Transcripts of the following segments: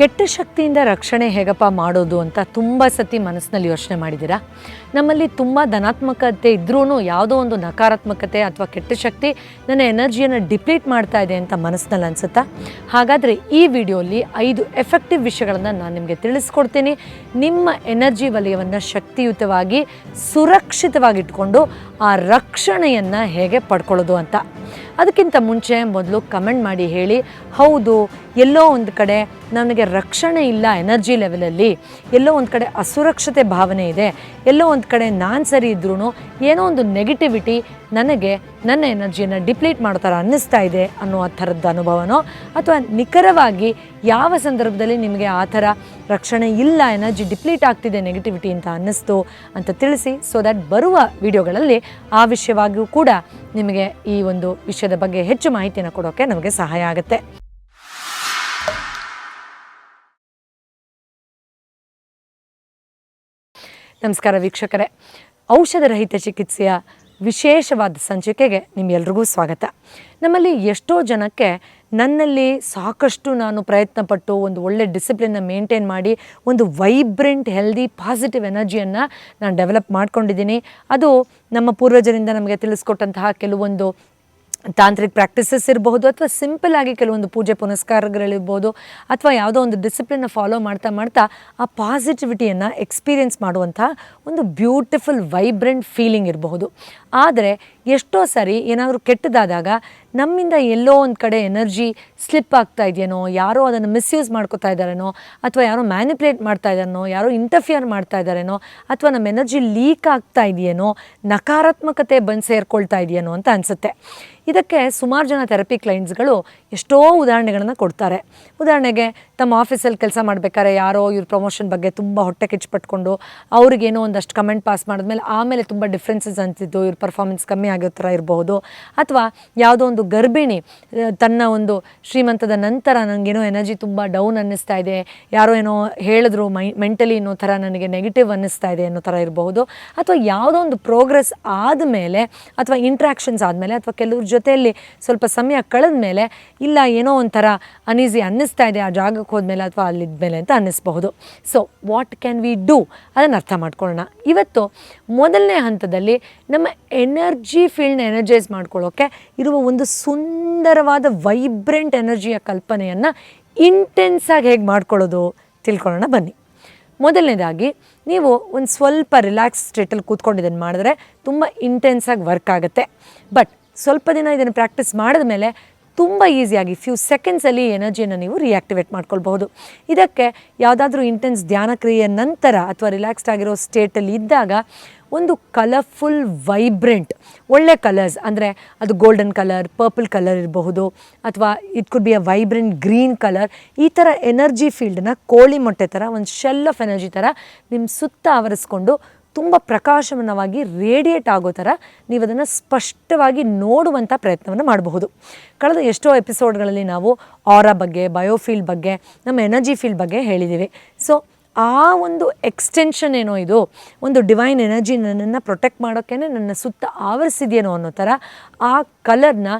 ಕೆಟ್ಟ ಶಕ್ತಿಯಿಂದ ರಕ್ಷಣೆ ಹೇಗಪ್ಪ ಮಾಡೋದು ಅಂತ ತುಂಬ ಸತಿ ಮನಸ್ಸಿನಲ್ಲಿ ಯೋಚನೆ ಮಾಡಿದ್ದೀರಾ? ನಮ್ಮಲ್ಲಿ ತುಂಬ ಧನಾತ್ಮಕತೆ ಇದ್ರೂ ಯಾವುದೋ ಒಂದು ನಕಾರಾತ್ಮಕತೆ ಅಥವಾ ಕೆಟ್ಟ ಶಕ್ತಿ ನನ್ನ ಎನರ್ಜಿಯನ್ನು ಡಿಪ್ಲೀಟ್ ಮಾಡ್ತಾ ಇದೆ ಅಂತ ಮನಸ್ಸಿನಲ್ಲಿ ಅನಿಸುತ್ತಾ? ಹಾಗಾದರೆ ಈ ವಿಡಿಯೋಲಿ ಐದು ಎಫೆಕ್ಟಿವ್ ವಿಷಯಗಳನ್ನು ನಾನು ನಿಮಗೆ ತಿಳಿಸ್ಕೊಡ್ತೀನಿ. ನಿಮ್ಮ ಎನರ್ಜಿ ವಲಯವನ್ನು ಶಕ್ತಿಯುತವಾಗಿ ಸುರಕ್ಷಿತವಾಗಿಟ್ಕೊಂಡು ಆ ರಕ್ಷಣೆಯನ್ನು ಹೇಗೆ ಪಡ್ಕೊಳ್ಳೋದು ಅಂತ. ಅದಕ್ಕಿಂತ ಮುಂಚೆ ಮೊದಲು ಕಮೆಂಟ್ ಮಾಡಿ ಹೇಳಿ, ಹೌದು, ಎಲ್ಲೋ ಒಂದು ಕಡೆ ನನಗೆ ರಕ್ಷಣೆ ಇಲ್ಲ ಎನರ್ಜಿ ಲೆವೆಲಲ್ಲಿ, ಎಲ್ಲೋ ಒಂದು ಕಡೆ ಅಸುರಕ್ಷತೆ ಭಾವನೆ ಇದೆ, ಎಲ್ಲೋ ಒಂದು ಕಡೆ ನಾನು ಸರಿ ಇದ್ರೂ ಏನೋ ಒಂದು ನೆಗೆಟಿವಿಟಿ ನನಗೆ ನನ್ನ ಎನರ್ಜಿಯನ್ನು ಡಿಪ್ಲೀಟ್ ಮಾಡೋ ಥರ ಅನ್ನಿಸ್ತಾ ಇದೆ ಅನ್ನೋ ಥರದ ಅನುಭವನೋ? ಅಥವಾ ನಿಖರವಾಗಿ ಯಾವ ಸಂದರ್ಭದಲ್ಲಿ ನಿಮಗೆ ಆ ಥರ ರಕ್ಷಣೆ ಇಲ್ಲ, ಎನರ್ಜಿ ಡಿಪ್ಲೀಟ್ ಆಗ್ತಿದೆ, ನೆಗೆಟಿವಿಟಿ ಅಂತ ಅನ್ನಿಸ್ತು ಅಂತ ತಿಳಿಸಿ ಸೊ ದ್ಯಾಟ್ ಬರುವ ವಿಡಿಯೋಗಳಲ್ಲಿ ಆ ವಿಷಯವಾಗಿಯೂ ಕೂಡ ನಿಮಗೆ ಈ ಒಂದು ವಿಷಯದ ಬಗ್ಗೆ ಹೆಚ್ಚು ಮಾಹಿತಿಯನ್ನು ಕೊಡೋಕ್ಕೆ ನಮಗೆ ಸಹಾಯ ಆಗುತ್ತೆ. ನಮಸ್ಕಾರ ವೀಕ್ಷಕರೇ. ಔಷಧರಹಿತ ಚಿಕಿತ್ಸೆಯ ವಿಶೇಷವಾದ ಸಂಚಿಕೆಗೆ ನಿಮ್ಮೆಲ್ರಿಗೂ ಸ್ವಾಗತ. ನಮ್ಮಲ್ಲಿ ಎಷ್ಟೋ ಜನಕ್ಕೆ ನನ್ನಲ್ಲಿ ಸಾಕಷ್ಟು ನಾನು ಪ್ರಯತ್ನಪಟ್ಟು ಒಂದು ಒಳ್ಳೆ ಡಿಸಿಪ್ಲಿನ್ನ ಮೇಂಟೈನ್ ಮಾಡಿ, ಒಂದು ವೈಬ್ರೆಂಟ್ ಹೆಲ್ದಿ ಪಾಸಿಟಿವ್ ಎನರ್ಜಿಯನ್ನು ನಾನು ಡೆವಲಪ್ ಮಾಡ್ಕೊಂಡಿದ್ದೀನಿ. ಅದು ನಮ್ಮ ಪೂರ್ವಜರಿಂದ ನಮಗೆ ತಿಳಿಸ್ಕೊಟ್ಟಂತಹ ಕೆಲವೊಂದು ತಾಂತ್ರಿಕ ಪ್ರಾಕ್ಟೀಸಸ್ ಇರಬಹುದು ಅಥವಾ ಸಿಂಪಲ್ ಆಗಿ ಕೆಲವೊಂದು ಪೂಜೆ ಪುನಸ್ಕಾರಗಳಿರ್ಬೋದು ಅಥವಾ ಯಾವುದೋ ಒಂದು ಡಿಸಿಪ್ಲಿನ್ನ ಫಾಲೋ ಮಾಡ್ತಾ ಮಾಡ್ತಾ ಆ ಪಾಸಿಟಿವಿಟಿಯನ್ನು ಎಕ್ಸ್ಪೀರಿಯೆನ್ಸ್ ಮಾಡುವಂಥ ಒಂದು ಬ್ಯೂಟಿಫುಲ್ ವೈಬ್ರೆಂಟ್ ಫೀಲಿಂಗ್ ಇರಬಹುದು. ಆದರೆ ಎಷ್ಟೋ ಸರಿ ಏನಾದರೂ ಕೆಟ್ಟದಾದಾಗ ನಮ್ಮಿಂದ ಎಲ್ಲೋ ಒಂದು ಕಡೆ ಎನರ್ಜಿ ಸ್ಲಿಪ್ ಆಗ್ತಾ ಇದೆಯೇನೋ, ಯಾರೋ ಅದನ್ನು ಮಿಸ್ಯೂಸ್ ಮಾಡ್ಕೋತಾ ಇದ್ದಾರೇನೋ, ಅಥವಾ ಯಾರೋ ಮ್ಯಾನಿಪ್ಯುಲೇಟ್ ಮಾಡ್ತಾ ಇದ್ದಾರೇನೋ, ಯಾರೋ ಇಂಟರ್ಫಿಯರ್ ಮಾಡ್ತಾ ಇದ್ದಾರೇನೋ, ಅಥವಾ ನಮ್ಮ ಎನರ್ಜಿ ಲೀಕ್ ಆಗ್ತಾ ಇದೆಯೇನೋ, ನಕಾರಾತ್ಮಕತೆ ಬಂದು ಸೇರ್ಕೊಳ್ತಾ ಇದೆಯೇನೋ ಅಂತ ಅನಿಸುತ್ತೆ. ಇದಕ್ಕೆ ಸುಮಾರು ಜನ ಥೆರಪಿ ಕ್ಲೈಂಟ್ಸ್ಗಳು ಎಷ್ಟೋ ಉದಾಹರಣೆಗಳನ್ನು ಕೊಡ್ತಾರೆ. ಉದಾಹರಣೆಗೆ ತಮ್ಮ ಆಫೀಸಲ್ಲಿ ಕೆಲಸ ಮಾಡಬೇಕಾದ್ರೆ ಯಾರೋ ಇವ್ರ ಪ್ರಮೋಷನ್ ಬಗ್ಗೆ ತುಂಬ ಹೊಟ್ಟೆ ಕಿಚ್ಚುಪಟ್ಕೊಂಡು ಅವ್ರಿಗೇನೋ ಒಂದಷ್ಟು ಕಮೆಂಟ್ ಪಾಸ್ ಮಾಡಿದ್ಮೇಲೆ ಆಮೇಲೆ ತುಂಬ ಡಿಫ್ರೆನ್ಸಸ್ ಅಂತಿದ್ದು ಇವ್ರ ಪರ್ಫಾರ್ಮೆನ್ಸ್ ಕಮ್ಮಿ ಆಗೋ ಥರ ಇರಬಹುದು ಅಥವಾ ಯಾವುದೋ ಒಂದು ಗರ್ಭಿಣಿ ತನ್ನ ಒಂದು ಶ್ರೀಮಂತದ ನಂತರ ನನಗೇನೋ ಎನರ್ಜಿ ತುಂಬ ಡೌನ್ ಅನ್ನಿಸ್ತಾ ಇದೆ, ಯಾರೋ ಏನೋ ಹೇಳಿದ್ರು ಮೈ ಮೆಂಟಲಿ ಅನ್ನೋ ಥರ ನನಗೆ ನೆಗೆಟಿವ್ ಅನ್ನಿಸ್ತಾ ಇದೆ ಅನ್ನೋ ಥರ ಇರಬಹುದು ಅಥವಾ ಯಾವುದೋ ಒಂದು ಪ್ರೋಗ್ರೆಸ್ ಆದಮೇಲೆ ಅಥವಾ ಇಂಟ್ರ್ಯಾಕ್ಷನ್ಸ್ ಆದಮೇಲೆ ಅಥವಾ ಕೆಲವ್ರ ಜೊತೆಯಲ್ಲಿ ಸ್ವಲ್ಪ ಸಮಯ ಕಳೆದ ಮೇಲೆ ಇಲ್ಲ, ಏನೋ ಒಂಥರ ಅನೀಸಿ ಅನ್ನಿಸ್ತಾ ಇದೆ ಆ ಜಾಗಕ್ಕೆ ಹೋದ್ಮೇಲೆ ಅಥವಾ ಅಲ್ಲಿದ್ಮೇಲೆ ಅಂತ ಅನ್ನಿಸ್ಬಹುದು. So what can we do ಅದನ್ನು ಅರ್ಥ ಮಾಡ್ಕೊಳ್ಳೋಣ. ಇವತ್ತು ಮೊದಲನೇ ಹಂತದಲ್ಲಿ ನಮ್ಮ ಎನರ್ಜಿ ಫೀಲ್ಡ್ನ ಎನರ್ಜೈಸ್ ಮಾಡ್ಕೊಳ್ಳೋಕ್ಕೆ ಇರುವ ಒಂದು ಸುಂದರವಾದ ವೈಬ್ರೆಂಟ್ ಎನರ್ಜಿಯ ಕಲ್ಪನೆಯನ್ನು ಇಂಟೆನ್ಸಾಗಿ ಹೇಗೆ ಮಾಡ್ಕೊಳ್ಳೋದು ತಿಳ್ಕೊಳ್ಳೋಣ ಬನ್ನಿ. ಮೊದಲನೇದಾಗಿ, ನೀವು ಒಂದು ಸ್ವಲ್ಪ ರಿಲ್ಯಾಕ್ಸ್ ಸ್ಟೇಟಲ್ಲಿ ಕೂತ್ಕೊಂಡಿದ್ದನ್ನು ಮಾಡಿದ್ರೆ ತುಂಬ ಇಂಟೆನ್ಸಾಗಿ ವರ್ಕ್ ಆಗುತ್ತೆ. ಬಟ್ ಸ್ವಲ್ಪ ದಿನ ಇದನ್ನು ಪ್ರಾಕ್ಟೀಸ್ ಮಾಡಿದ್ಮೇಲೆ ತುಂಬ ಈಸಿಯಾಗಿ ಫ್ಯೂ ಸೆಕೆಂಡ್ಸಲ್ಲಿ ಎನರ್ಜಿಯನ್ನು ನೀವು ರಿಯಾಕ್ಟಿವೇಟ್ ಮಾಡ್ಕೊಳ್ಬಹುದು. ಇದಕ್ಕೆ ಯಾವುದಾದ್ರೂ ಇಂಟೆನ್ಸ್ ಧ್ಯಾನ ಕ್ರಿಯೆಯ ನಂತರ ಅಥವಾ ರಿಲ್ಯಾಕ್ಸ್ಡ್ ಆಗಿರೋ ಸ್ಟೇಟಲ್ಲಿ ಇದ್ದಾಗ ಒಂದು ಕಲರ್ಫುಲ್ ವೈಬ್ರೆಂಟ್ ಒಳ್ಳೆ ಕಲರ್ಸ್ ಅಂದರೆ ಅದು ಗೋಲ್ಡನ್ ಕಲರ್ ಪರ್ಪಲ್ ಕಲರ್ ಇರಬಹುದು ಅಥವಾ it could be a vibrant green colour ಈ ಥರ ಎನರ್ಜಿ ಫೀಲ್ಡನ್ನ ಕೋಳಿ ಮೊಟ್ಟೆ ಥರ ಒಂದು ಶೆಲ್ ಆಫ್ ಎನರ್ಜಿ ಥರ ನಿಮ್ಮ ಸುತ್ತ ಆವರಿಸ್ಕೊಂಡು ತುಂಬ ಪ್ರಕಾಶಮಾನವಾಗಿ ರೇಡಿಯೇಟ್ ಆಗೋ ಥರ ನೀವು ಅದನ್ನು ಸ್ಪಷ್ಟವಾಗಿ ನೋಡುವಂಥ ಪ್ರಯತ್ನವನ್ನು ಮಾಡಬಹುದು. ಕಳೆದ ಎಷ್ಟೋ ಎಪಿಸೋಡ್ಗಳಲ್ಲಿ ನಾವು ಆರಾ ಬಗ್ಗೆ ಬಯೋಫೀಲ್ಡ್ ಬಗ್ಗೆ, ನಮ್ಮ ಎನರ್ಜಿ ಫೀಲ್ಡ್ ಬಗ್ಗೆ ಹೇಳಿದ್ದೀವಿ ಸೊ ಆ ಒಂದು ಎಕ್ಸ್ಟೆನ್ಷನ್ ಏನೋ ಇದು, ಒಂದು ಡಿವೈನ್ ಎನರ್ಜಿ ನನ್ನನ್ನು ಪ್ರೊಟೆಕ್ಟ್ ಮಾಡೋಕ್ಕೇ ನನ್ನ ಸುತ್ತ ಆವರಿಸಿದೆಯೇನೋ ಅನ್ನೋ ಥರ ಆ ಕಲರ್ನ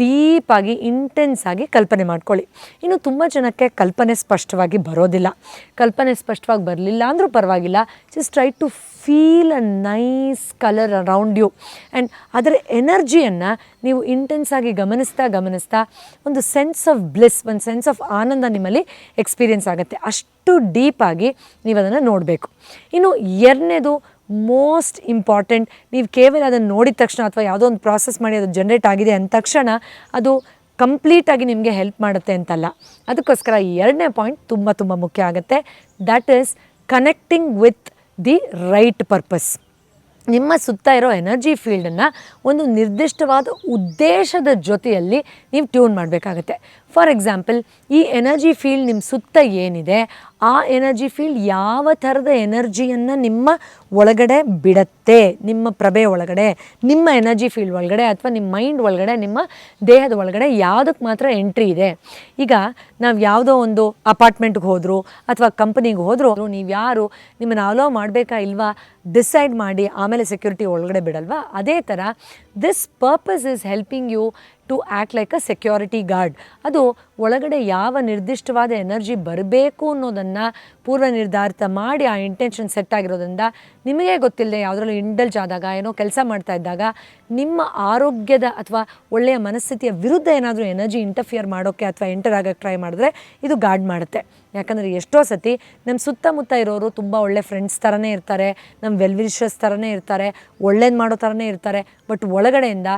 ಡೀಪಾಗಿ ಇಂಟೆನ್ಸ್ ಆಗಿ ಕಲ್ಪನೆ ಮಾಡ್ಕೊಳ್ಳಿ. ಇನ್ನು ತುಂಬ ಜನಕ್ಕೆ ಕಲ್ಪನೆ ಸ್ಪಷ್ಟವಾಗಿ ಬರೋದಿಲ್ಲ. ಕಲ್ಪನೆ ಸ್ಪಷ್ಟವಾಗಿ ಬರಲಿಲ್ಲ ಅಂದರೂ ಪರವಾಗಿಲ್ಲ. Just try to feel a nice colour around you and ಅದರ ಎನರ್ಜಿಯನ್ನು ನೀವು ಇಂಟೆನ್ಸ್ ಆಗಿ ಗಮನಿಸ್ತಾ ಗಮನಿಸ್ತಾ ಒಂದು ಸೆನ್ಸ್ ಆಫ್ ಬ್ಲಿಸ್ ಒಂದು ಸೆನ್ಸ್ ಆಫ್ ಆನಂದ ನಿಮ್ಮಲ್ಲಿ ಎಕ್ಸ್ಪೀರಿಯೆನ್ಸ್ ಆಗುತ್ತೆ. ಅಷ್ಟು ಡೀಪಾಗಿ ನೀವು ಅದನ್ನು ನೋಡಬೇಕು. ಇನ್ನು ಎರಡನೇದು ಮೋಸ್ಟ್ ಇಂಪಾರ್ಟೆಂಟ್. ನೀವು ಕೇವಲ ಅದನ್ನು ನೋಡಿದ ತಕ್ಷಣ ಅಥವಾ ಯಾವುದೋ ಒಂದು ಪ್ರಾಸೆಸ್ ಮಾಡಿ ಅದು ಜನ್ರೇಟ್ ಆಗಿದೆ ಅಂದ ತಕ್ಷಣ ಅದು ಕಂಪ್ಲೀಟಾಗಿ ನಿಮಗೆ ಹೆಲ್ಪ್ ಮಾಡುತ್ತೆ ಅಂತಲ್ಲ. ಅದಕ್ಕೋಸ್ಕರ ಈ ಎರಡನೇ ಪಾಯಿಂಟ್ ತುಂಬ ತುಂಬ ಮುಖ್ಯ ಆಗುತ್ತೆ. That is connecting with the right purpose ನಿಮ್ಮ ಸುತ್ತ ಇರೋ ಎನರ್ಜಿ ಫೀಲ್ಡನ್ನು ಒಂದು ನಿರ್ದಿಷ್ಟವಾದ ಉದ್ದೇಶದ ಜೊತೆಯಲ್ಲಿ ನೀವು ಟ್ಯೂನ್ ಮಾಡಬೇಕಾಗತ್ತೆ. ಫಾರ್ ಎಕ್ಸಾಂಪಲ್ ಈ ಎನರ್ಜಿ ಫೀಲ್ಡ್ ನಿಮ್ಮ ಸುತ್ತ ಏನಿದೆ, ಆ ಎನರ್ಜಿ ಫೀಲ್ಡ್ ಯಾವ ಥರದ ಎನರ್ಜಿಯನ್ನು ನಿಮ್ಮ ಒಳಗಡೆ ಬಿಡತ್ತೆ? ನಿಮ್ಮ ಪ್ರಭೆ ಒಳಗಡೆ, ನಿಮ್ಮ ಎನರ್ಜಿ ಫೀಲ್ಡ್ ಒಳಗಡೆ ಅಥವಾ ನಿಮ್ಮ ಮೈಂಡ್ ಒಳಗಡೆ, ನಿಮ್ಮ ದೇಹದ ಒಳಗಡೆ ಯಾವುದಕ್ಕೆ ಮಾತ್ರ ಎಂಟ್ರಿ ಇದೆ? ಈಗ ನಾವು ಯಾವುದೋ ಒಂದು ಅಪಾರ್ಟ್ಮೆಂಟ್ಗೆ ಹೋದರು ಅಥವಾ ಕಂಪನಿಗೆ ಹೋದರೂ, ನೀವು ಯಾರು, ನಿಮ್ಮನ್ನು ಅಲೋ ಮಾಡಬೇಕಾ ಇಲ್ವಾ? ಡಿಸೈಡ್ ಮಾಡಿ ಆಮೇಲೆ ಸೆಕ್ಯೂರಿಟಿ ಒಳಗಡೆ ಬಿಡಲ್ವಾ? ಅದೇ ಥರ this purpose is helping you to act like a security guard ಅದು ಒಳಗಡೆ ಯಾವ ನಿರ್ದಿಷ್ಟವಾದ ಎನರ್ಜಿ ಬರಬೇಕು ಅನ್ನೋದನ್ನು ಪೂರ್ವ ನಿರ್ಧಾರಿತ ಮಾಡಿ ಆ ಇಂಟೆನ್ಷನ್ ಸೆಟ್ ಆಗಿರೋದ್ರಿಂದ ನಿಮಗೆ ಗೊತ್ತಿಲ್ಲದೆ ಯಾವುದರಲ್ಲೂ ಇಂಡಲ್ಜ್ ಆದಾಗ, ಏನೋ ಕೆಲಸ ಮಾಡ್ತಾ ಇದ್ದಾಗ ನಿಮ್ಮ ಆರೋಗ್ಯದ ಅಥವಾ ಒಳ್ಳೆಯ ಮನಸ್ಥಿತಿಯ ವಿರುದ್ಧ ಏನಾದರೂ ಎನರ್ಜಿ ಇಂಟರ್ಫಿಯರ್ ಮಾಡೋಕ್ಕೆ ಅಥವಾ ಎಂಟರ್ ಆಗೋಕ್ಕೆ ಟ್ರೈ ಮಾಡಿದ್ರೆ ಇದು ಗಾರ್ಡ್ ಮಾಡುತ್ತೆ. ಯಾಕಂದರೆ ಎಷ್ಟೋ ಸತಿ ನಮ್ಮ ಸುತ್ತಮುತ್ತ ಇರೋರು ತುಂಬ ಒಳ್ಳೆ ಫ್ರೆಂಡ್ಸ್ ಥರನೇ ಇರ್ತಾರೆ ನಮ್ಮ ವೆಲ್ ವಿಶಸ್ ಥರನೇ ಇರ್ತಾರೆ, ಒಳ್ಳೇದು ಮಾಡೋ ಥರನೇ ಇರ್ತಾರೆ ಬಟ್ ಒಳಗಡೆಯಿಂದ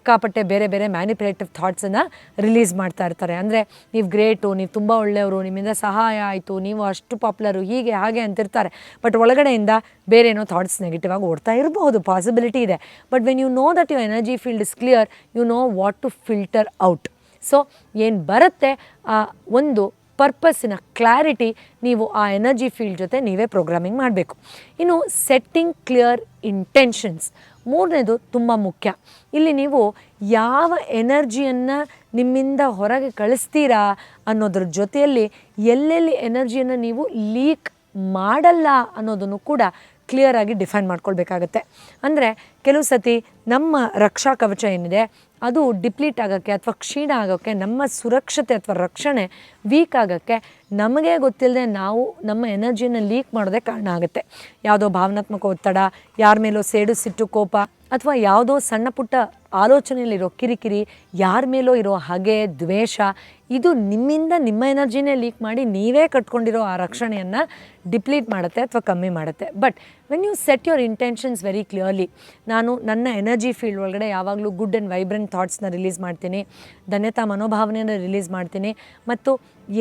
ಸಿಕ್ಕಾಪಟ್ಟೆ ಬೇರೆ ಬೇರೆ ಮ್ಯಾನಿಪುಲೇಟಿವ್ ಥಾಟ್ಸನ್ನು ರಿಲೀಸ್ ಮಾಡ್ತಾ ಇರ್ತಾರೆ. ಅಂದರೆ ನೀವು ಗ್ರೇಟು ನೀವು ತುಂಬ ಒಳ್ಳೆಯವರು, ನಿಮ್ಮಿಂದ ಸಹಾಯ ಆಯಿತು, ನೀವು ಅಷ್ಟು ಪಾಪ್ಯುಲರು ಹೀಗೆ, ಹಾಗೆ ಅಂತಿರ್ತಾರೆ. ಬಟ್ ಒಳಗಡೆಯಿಂದ ಬೇರೆ ಏನೋ ಥಾಟ್ಸ್ ನೆಗೆಟಿವ್ ಆಗಿ ಓಡ್ತಾ ಇರಬಹುದು ಪಾಸಿಬಿಲಿಟಿ ಇದೆ. But when you know that you energy field is clear you know what to filter out so ಏನು ಬರುತ್ತೆ? ಆ ಒಂದು ಪರ್ಪಸ್ಸಿನ ಕ್ಲಾರಿಟಿ ನೀವು ಆ ಎನರ್ಜಿ ಫೀಲ್ಡ್ ಜೊತೆ ನೀವೇ ಪ್ರೋಗ್ರಾಮಿಂಗ್ ಮಾಡಬೇಕು. ಇನ್ನು ಸೆಟ್ಟಿಂಗ್ ಕ್ಲಿಯರ್ ಇಂಟೆನ್ಷನ್ಸ್ ಮೂರನೇದು ತುಂಬ ಮುಖ್ಯ. ಇಲ್ಲಿ ನೀವು ಯಾವ ಎನರ್ಜಿಯನ್ನು ನಿಮ್ಮಿಂದ ಹೊರಗೆ ಕಳಿಸ್ತೀರಾ ಅನ್ನೋದ್ರ ಜೊತೆಯಲ್ಲಿ ಎಲ್ಲೆಲ್ಲಿ ಎನರ್ಜಿಯನ್ನು ನೀವು ಲೀಕ್ ಮಾಡಲ್ಲ ಅನ್ನೋದನ್ನು ಕೂಡ ಕ್ಲಿಯರಾಗಿ ಡಿಫೈನ್ ಮಾಡ್ಕೊಳ್ಬೇಕಾಗತ್ತೆ. ಅಂದರೆ ಕೆಲವು ಸತಿ ನಮ್ಮ ರಕ್ಷಾ ಕವಚ ಏನಿದೆ ಅದು ಡಿಪ್ಲೀಟ್ ಆಗೋಕ್ಕೆ ಅಥವಾ ಕ್ಷೀಣ ಆಗೋಕ್ಕೆ, ನಮ್ಮ ಸುರಕ್ಷತೆ ಅಥವಾ ರಕ್ಷಣೆ ವೀಕ್ ಆಗೋಕ್ಕೆ ನಮಗೆ ಗೊತ್ತಿಲ್ಲದೆ ನಾವು ನಮ್ಮ ಎನರ್ಜಿಯನ್ನು ಲೀಕ್ ಮಾಡೋದೇ ಕಾರಣ ಆಗುತ್ತೆ. ಯಾವುದೋ ಭಾವನಾತ್ಮಕ ಒತ್ತಡ, ಯಾರ ಮೇಲೋ ಸೇಡು ಸಿಟ್ಟು ಕೋಪ ಅಥವಾ ಯಾವುದೋ ಸಣ್ಣ ಪುಟ್ಟ ಆಲೋಚನೆಯಲ್ಲಿರೋ ಕಿರಿಕಿರಿ, ಯಾರ ಮೇಲೋ ಇರೋ ಹಗೆ, ದ್ವೇಷ, ಇದು ನಿಮ್ಮಿಂದ ನಿಮ್ಮ ಎನರ್ಜಿನೇ ಲೀಕ್ ಮಾಡಿ ನೀವೇ ಕಟ್ಕೊಂಡಿರೋ ಆ ರಕ್ಷಣೆಯನ್ನು ಡಿಪ್ಲೀಟ್ ಮಾಡುತ್ತೆ ಅಥವಾ ಕಮ್ಮಿ ಮಾಡುತ್ತೆ. But when you set your intentions very clearly ನಾನು ನನ್ನ ಎನರ್ಜಿ ಫೀಲ್ಡ್ ಒಳಗಡೆ ಯಾವಾಗಲೂ ಗುಡ್ ಆ್ಯಂಡ್ ವೈಬ್ರೆಂಟ್ ಥಾಟ್ಸ್ನ ರಿಲೀಸ್ ಮಾಡ್ತೀನಿ, ಧನ್ಯತಾ ಮನೋಭಾವನೆಯನ್ನು ರಿಲೀಸ್ ಮಾಡ್ತೀನಿ ಮತ್ತು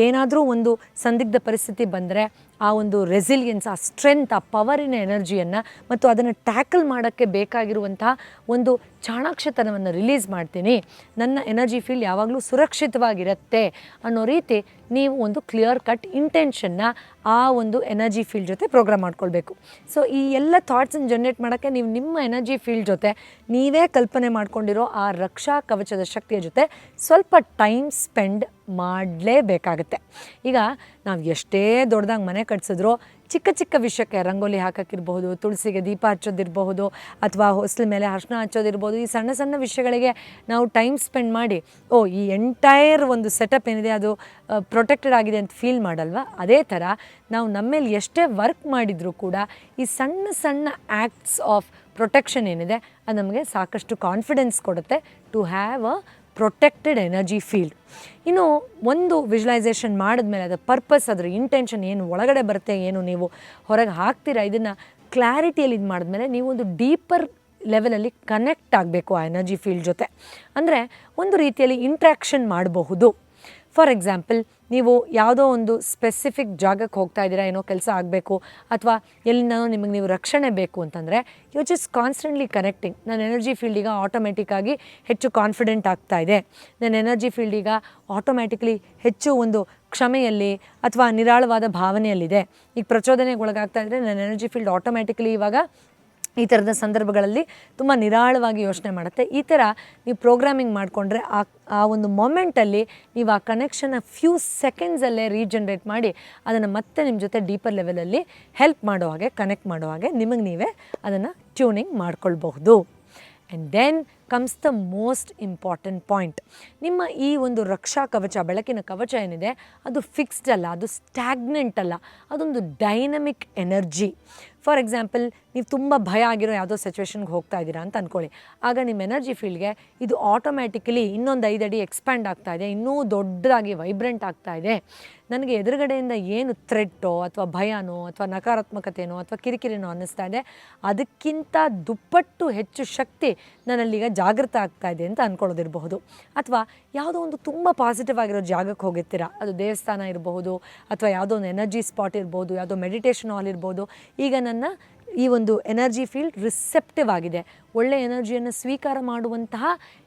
ಏನಾದರೂ ಒಂದು ಸಂದಿಗ್ಧ ಪರಿಸ್ಥಿತಿ ಬಂದರೆ ಆ ಒಂದು ರೆಸಿಲಿಯನ್ಸ್ ಆ ಸ್ಟ್ರೆಂತ್ ಆ ಪವರಿನ ಎನರ್ಜಿಯನ್ನು ಮತ್ತು ಅದನ್ನು ಟ್ಯಾಕಲ್ ಮಾಡೋಕ್ಕೆ ಬೇಕಾಗಿರುವಂತಹ ಒಂದು ಚಾಣಾಕ್ಷತನವನ್ನು ರಿಲೀಸ್ ಮಾಡ್ತೀನಿ. ನನ್ನ ಎನರ್ಜಿ ಫೀಲ್ಡ್ ಯಾವಾಗಲೂ ಸುರಕ್ಷಿತವಾಗಿರುತ್ತೆ ಅನ್ನೋ ರೀತಿ ನೀವು ಒಂದು ಕ್ಲಿಯರ್ ಕಟ್ ಇಂಟೆನ್ಷನ್ನ ಆ ಒಂದು ಎನರ್ಜಿ ಫೀಲ್ಡ್ ಜೊತೆ ಪ್ರೋಗ್ರಾಮ್ ಮಾಡ್ಕೊಳ್ಬೇಕು. ಸೊ, ಈ ಎಲ್ಲ ಥಾಟ್ಸನ್ನು ಜನ್ರೇಟ್ ಮಾಡೋಕ್ಕೆ ನೀವು ನಿಮ್ಮ ಎನರ್ಜಿ ಫೀಲ್ಡ್ ಜೊತೆ ನೀವೇ ಕಲ್ಪನೆ ಮಾಡ್ಕೊಂಡಿರೋ ಆ ರಕ್ಷಾ ಕವಚದ ಶಕ್ತಿಯ ಜೊತೆ ಸ್ವಲ್ಪ ಟೈಮ್ ಸ್ಪೆಂಡ್ ಮಾಡಲೇಬೇಕಾಗುತ್ತೆ. ಈಗ ನಾವು ಎಷ್ಟೇ ದೊಡ್ಡದಾಗಿ ಮನೆ ಕಟ್ಸಿದ್ರೂ ಚಿಕ್ಕ ಚಿಕ್ಕ ವಿಷಯಕ್ಕೆ ರಂಗೋಲಿ ಹಾಕೋಕ್ಕಿರ್ಬಹುದು, ತುಳಸಿಗೆ ದೀಪ ಹಚ್ಚೋದಿರಬಹುದು, ಅಥವಾ ಹೊಸ್ಲ ಮೇಲೆ ಅರ್ಶಿನ ಹಚ್ಚೋದಿರ್ಬೋದು ಈ ಸಣ್ಣ ಸಣ್ಣ ವಿಷಯಗಳಿಗೆ ನಾವು ಟೈಮ್ ಸ್ಪೆಂಡ್ ಮಾಡಿ, ಓ, ಈ ಎಂಟೈರ್ ಒಂದು ಸೆಟಪ್ ಏನಿದೆ ಅದು ಪ್ರೊಟೆಕ್ಟೆಡ್ ಆಗಿದೆ ಅಂತ ಫೀಲ್ ಮಾಡಲ್ವಾ? ಅದೇ ಥರ ನಾವು ನಮ್ಮೇಲೆ ಎಷ್ಟೇ ವರ್ಕ್ ಮಾಡಿದರೂ ಕೂಡ ಈ ಸಣ್ಣ ಸಣ್ಣ ಆ್ಯಕ್ಟ್ಸ್ ಆಫ್ ಪ್ರೊಟೆಕ್ಷನ್ ಏನಿದೆ, ಅದು ನಮಗೆ ಸಾಕಷ್ಟು ಕಾನ್ಫಿಡೆನ್ಸ್ ಕೊಡುತ್ತೆ to have a protected energy field ಇನ್ನು ಒಂದು ವಿಜುವಲೈಸೇಷನ್ ಮಾಡಿದ್ಮೇಲೆ ಅದರ ಪರ್ಪಸ್ ಅದರ ಇಂಟೆನ್ಷನ್ ಏನು, ಒಳಗಡೆ ಬರುತ್ತೆ ಏನು ನೀವು ಹೊರಗೆ ಹಾಕ್ತೀರಾ, ಇದನ್ನು ಕ್ಲಾರಿಟಿಯಲ್ಲಿ ಇದು ಮಾಡಿದ್ಮೇಲೆ ನೀವು ಒಂದು ಡೀಪರ್ ಲೆವೆಲಲ್ಲಿ ಕನೆಕ್ಟ್ ಆಗಬೇಕು ಆ ಎನರ್ಜಿ ಫೀಲ್ಡ್ ಜೊತೆ. ಅಂದರೆ ಒಂದು ರೀತಿಯಲ್ಲಿ ಇಂಟ್ರ್ಯಾಕ್ಷನ್ ಮಾಡಬಹುದು. ಫಾರ್ ಎಕ್ಸಾಂಪಲ್ ನೀವು ಯಾವುದೋ ಒಂದು ಸ್ಪೆಸಿಫಿಕ್ ಜಾಗಕ್ಕೆ ಹೋಗ್ತಾ ಇದ್ದೀರಾ, ಏನೋ ಕೆಲಸ ಆಗಬೇಕು, ಅಥವಾ ಎಲ್ಲಿಂದನೋ ನಿಮಗೆ ನೀವು ರಕ್ಷಣೆ ಬೇಕು ಅಂತಂದರೆ ಯು ಜಸ್ಟ್ ಕಾನ್ಸ್ಟೆಂಟ್ಲಿ ಕನೆಕ್ಟಿಂಗ್ ನನ್ನ ಎನರ್ಜಿ ಫೀಲ್ಡ್ ಈಗ ಆಟೋಮೆಟಿಕ್ಕಾಗಿ ಹೆಚ್ಚು ಕಾನ್ಫಿಡೆಂಟ್ ಆಗ್ತಾ ಇದೆ. ನನ್ನ ಎನರ್ಜಿ ಫೀಲ್ಡ್ ಆಟೋಮ್ಯಾಟಿಕ್ಲಿ ಹೆಚ್ಚು ಒಂದು ಕ್ಷಮೆಯಲ್ಲಿ ಅಥವಾ ನಿರಾಳವಾದ ಭಾವನೆಯಲ್ಲಿದೆ. ಈಗ ಪ್ರಚೋದನೆಗೆ ಒಳಗಾಗ್ತಾ ಇದ್ದರೆ ನನ್ನ ಎನರ್ಜಿ ಫೀಲ್ಡ್ ಆಟೋಮ್ಯಾಟಿಕ್ಲಿ ಇವಾಗ ಈ ಥರದ ಸಂದರ್ಭಗಳಲ್ಲಿ ತುಂಬ ನಿರಾಳವಾಗಿ ಯೋಚನೆ ಮಾಡುತ್ತೆ. ಈ ಥರ ನೀವು ಪ್ರೋಗ್ರಾಮಿಂಗ್ ಮಾಡಿಕೊಂಡ್ರೆ ಆ ಆ ಒಂದು ಮೊಮೆಂಟಲ್ಲಿ ನೀವು ಆ ಕನೆಕ್ಷನ್ನ ಫ್ಯೂ ಸೆಕೆಂಡ್ಸಲ್ಲೇ ರೀಜನ್ರೇಟ್ ಮಾಡಿ ಅದನ್ನು ಮತ್ತೆ ನಿಮ್ಮ ಜೊತೆ ಡೀಪರ್ ಲೆವೆಲಲ್ಲಿ ಹೆಲ್ಪ್ ಮಾಡೋ ಹಾಗೆ ಕನೆಕ್ಟ್ ಮಾಡೋ ಹಾಗೆ ನಿಮಗೆ ನೀವೇ ಅದನ್ನು ಟ್ಯೂನಿಂಗ್ ಮಾಡ್ಕೊಳ್ಬಹುದು. And then comes the most important point ನಿಮ್ಮ ಈ ಒಂದು ರಕ್ಷಾ ಕವಚ, ಬೆಳಕಿನ ಕವಚ ಏನಿದೆ, ಅದು ಫಿಕ್ಸ್ಡ್ ಅಲ್ಲ, ಅದು ಸ್ಟ್ಯಾಗ್ನೆಂಟ್ ಅಲ್ಲ, ಅದೊಂದು ಡೈನಮಿಕ್ ಎನರ್ಜಿ ಫಾರ್ ಎಕ್ಸಾಂಪಲ್ ನೀವು ತುಂಬ ಭಯ ಆಗಿರೋ ಯಾವುದೋ ಸಿಚುವೇಶನ್ಗೆ ಹೋಗ್ತಾ ಇದ್ದೀರಾ ಅಂತ ಅಂದ್ಕೊಳ್ಳಿ ಆಗ ನಿಮ್ಮ ಎನರ್ಜಿ ಫೀಲ್ಡ್ಗೆ ಇದು ಆಟೋಮ್ಯಾಟಿಕಲಿ ಇನ್ನೊಂದು ಐದು ಅಡಿ ಎಕ್ಸ್ಪ್ಯಾಂಡ್ ಆಗ್ತಾ ಇದೆ, ಇನ್ನೂ ದೊಡ್ಡದಾಗಿ ವೈಬ್ರೆಂಟ್ ಆಗ್ತಾ ಇದೆ. ನನಗೆ ಎದುರುಗಡೆಯಿಂದ ಏನು ಥ್ರೆಟ್ಟೋ ಅಥವಾ ಭಯನೋ ಅಥವಾ ನಕಾರಾತ್ಮಕತೆನೋ ಅಥವಾ ಕಿರಿಕಿರಿನೋ ಅನ್ನಿಸ್ತಾ ಇದೆ, ಅದಕ್ಕಿಂತ ದುಪ್ಪಟ್ಟು ಹೆಚ್ಚು ಶಕ್ತಿ ನನ್ನಲ್ಲೀಗ ಜಾಗೃತ ಆಗ್ತಾ ಇದೆ ಅಂತ ಅಂದ್ಕೊಳ್ಳೋದಿರಬಹುದು ಅಥವಾ ಯಾವುದೋ ಒಂದು ತುಂಬ ಪಾಸಿಟಿವ್ ಆಗಿರೋ ಜಾಗಕ್ಕೆ ಹೋಗಿರ್ತೀರ. ಅದು ದೇವಸ್ಥಾನ ಇರಬಹುದು ಅಥವಾ ಯಾವುದೋ ಒಂದು ಎನರ್ಜಿ ಸ್ಪಾಟ್ ಇರ್ಬೋದು, ಯಾವುದೋ ಮೆಡಿಟೇಷನ್ ಹಾಲ್ ಇರ್ಬೋದು. ಈಗ ನನ್ನ ಈ ಒಂದು ಎನರ್ಜಿ ಫೀಲ್ಡ್ ರಿಸೆಪ್ಟಿವ್ ಆಗಿದೆ. ಒಳ್ಳೆಯ ಎನರ್ಜಿಯನ್ನು ಸ್ವೀಕಾರ ಮಾಡುವಂತಹ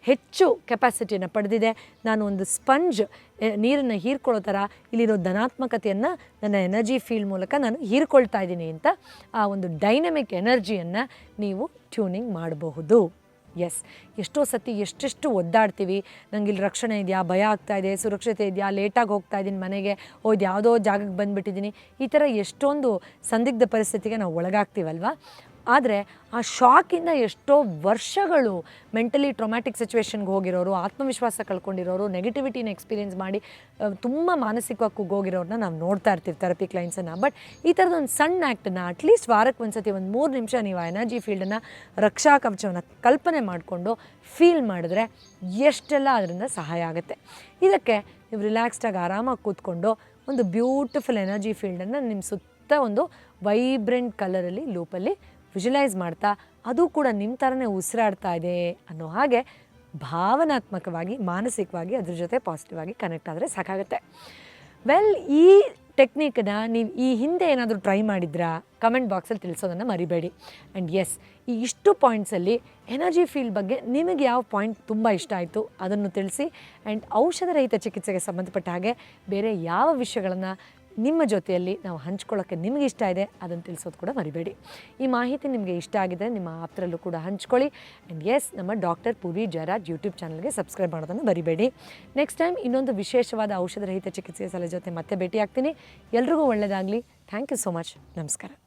ಹೆಚ್ಚು ಕೆಪಾಸಿಟಿಯನ್ನು ಪಡೆದಿದೆ. ನಾನು ಒಂದು ಸ್ಪಂಜ್ ನೀರನ್ನು ಹೀರ್ಕೊಳ್ಳೋ ಥರ ಇಲ್ಲಿರೋ ಧನಾತ್ಮಕತೆಯನ್ನು ನನ್ನ ಎನರ್ಜಿ ಫೀಲ್ಡ್ ಮೂಲಕ ನಾನು ಹೀರ್ಕೊಳ್ತಾ ಇದ್ದೀನಿ ಅಂತ ಆ ಒಂದು ಡೈನಮಿಕ್ ಎನರ್ಜಿಯನ್ನು ನೀವು ಟ್ಯೂನಿಂಗ್ ಮಾಡಬಹುದು. ಎಸ್ ಎಷ್ಟೋ ಸತಿ ಎಷ್ಟೆಷ್ಟು ಒದ್ದಾಡ್ತೀವಿ. ನಂಗೆ ಇಲ್ಲಿ ರಕ್ಷಣೆ ಇದೆಯಾ, ಭಯ ಆಗ್ತಾ ಇದೆ, ಸುರಕ್ಷತೆ ಇದೆಯಾ ಲೇಟಾಗಿ ಹೋಗ್ತಾ ಇದ್ದೀನಿ ಮನೆಗೆ ಓ ಇದು ಯಾವುದೋ ಜಾಗಕ್ಕೆ ಬಂದುಬಿಟ್ಟಿದ್ದೀನಿ. ಈ ಥರ ಎಷ್ಟೊಂದು ಸಂದಿಗ್ಧ ಪರಿಸ್ಥಿತಿಗೆ ನಾವು ಒಳಗಾಗ್ತೀವಲ್ವ? ಆದರೆ ಆ ಶಾಕಿಂದ ಎಷ್ಟೋ ವರ್ಷಗಳು ಮೆಂಟಲಿ ಟ್ರೊಮ್ಯಾಟಿಕ್ ಸಿಚುವೇಶನ್ಗೆ ಹೋಗಿರೋರು, ಆತ್ಮವಿಶ್ವಾಸ ಕಳ್ಕೊಂಡಿರೋರು, ನೆಗೆಟಿವಿಟಿನ ಎಕ್ಸ್ಪೀರಿಯೆನ್ಸ್ ಮಾಡಿ ತುಂಬ ಮಾನಸಿಕವಾಗಿ ಕುಗ್ಗೋಗಿರೋರನ್ನ ನಾವು ನೋಡ್ತಾ ಇರ್ತೀವಿ ಥೆರಪಿ ಕ್ಲೈಂಟ್ಸನ್ನು ಬಟ್ ಈ ಥರದ ಒಂದು ಸಣ್ಣ ಆ್ಯಕ್ಟನ್ನು ಅಟ್ಲೀಸ್ಟ್ ವಾರಕ್ಕೆ ಒಂದು ಸತಿ ಒಂದು ಮೂರು ನಿಮಿಷ ನೀವು ಆ ಎನರ್ಜಿ ಫೀಲ್ಡನ್ನು ರಕ್ಷಾ ಕವಚವನ್ನು ಕಲ್ಪನೆ ಮಾಡಿಕೊಂಡು ಫೀಲ್ ಮಾಡಿದ್ರೆ ಎಷ್ಟೆಲ್ಲ ಅದರಿಂದ ಸಹಾಯ ಆಗುತ್ತೆ. ಇದಕ್ಕೆ ನೀವು ರಿಲ್ಯಾಕ್ಸ್ಡಾಗಿ ಆರಾಮಾಗಿ ಕೂತ್ಕೊಂಡು ಒಂದು ಬ್ಯೂಟಿಫುಲ್ ಎನರ್ಜಿ ಫೀಲ್ಡನ್ನು ನಿಮ್ಮ ಸುತ್ತ ಒಂದು ವೈಬ್ರೆಂಟ್ ಕಲರಲ್ಲಿ ಲೂಪಲ್ಲಿ ವಿಜುಲೈಸ್ ಮಾಡ್ತಾ ಅದು ಕೂಡ ನಿಮ್ಮ ಥರನೇ ಉಸಿರಾಡ್ತಾ ಇದೆ ಅನ್ನೋ ಹಾಗೆ ಭಾವನಾತ್ಮಕವಾಗಿ, ಮಾನಸಿಕವಾಗಿ ಅದ್ರ ಜೊತೆ ಪಾಸಿಟಿವ್ ಆಗಿ ಕನೆಕ್ಟ್ ಆದರೆ ಸಾಕಾಗುತ್ತೆ. ವೆಲ್ ಈ ಟೆಕ್ನಿಕ್ನ ನೀವು ಈ ಹಿಂದೆ ಏನಾದರೂ ಟ್ರೈ ಮಾಡಿದ್ರಾ? ಕಮೆಂಟ್ ಬಾಕ್ಸಲ್ಲಿ ತಿಳಿಸೋದನ್ನು ಮರಿಬೇಡಿ. ಆ್ಯಂಡ್ ಎಸ್ ಈ ಇಷ್ಟು ಪಾಯಿಂಟ್ಸಲ್ಲಿ ಎನರ್ಜಿ ಫೀಲ್ ಬಗ್ಗೆ ನಿಮಗೆ ಯಾವ ಪಾಯಿಂಟ್ ತುಂಬ ಇಷ್ಟ ಆಯಿತು ಅದನ್ನು ತಿಳಿಸಿ. ಆ್ಯಂಡ್ ಔಷಧರಹಿತ ಚಿಕಿತ್ಸೆಗೆ ಸಂಬಂಧಪಟ್ಟ ಹಾಗೆ ಬೇರೆ ಯಾವ ವಿಷಯಗಳನ್ನು ನಿಮ್ಮ ಜೊತೆಯಲ್ಲಿ ನಾವು ಹಂಚ್ಕೊಳ್ಳೋಕ್ಕೆ ನಿಮಗೆ ಇಷ್ಟ ಇದೆ, ಅದನ್ನು ತಿಳಿಸೋದು ಕೂಡ ಮರಿಬೇಡಿ. ಈ ಮಾಹಿತಿ ನಿಮಗೆ ಇಷ್ಟ ಆಗಿದೆ, ನಿಮ್ಮ ಆಪ್ತರಲ್ಲೂ ಕೂಡ ಹಂಚ್ಕೊಳ್ಳಿ. ಆ್ಯಂಡ್ ಎಸ್ ನಮ್ಮ ಡಾಕ್ಟರ್ ಪುರಿ ಜಯರಾಜ್ ಯೂಟ್ಯೂಬ್ ಚಾನಲ್ಗೆ ಸಬ್ಸ್ಕ್ರೈಬ್ ಮಾಡೋದನ್ನು ಬರಿಬೇಡಿ ನೆಕ್ಸ್ಟ್ ಟೈಮ್ ಇನ್ನೊಂದು ವಿಶೇಷವಾದ ಔಷಧ ರಹಿತ ಚಿಕಿತ್ಸೆಯ ಸಲಹೆ ಜೊತೆ ಮತ್ತೆ ಭೇಟಿ ಆಗ್ತೀನಿ ಎಲ್ರಿಗೂ ಒಳ್ಳೆಯದಾಗಲಿ. ಥ್ಯಾಂಕ್ ಯು ಸೋ ಮಚ್ ನಮಸ್ಕಾರ.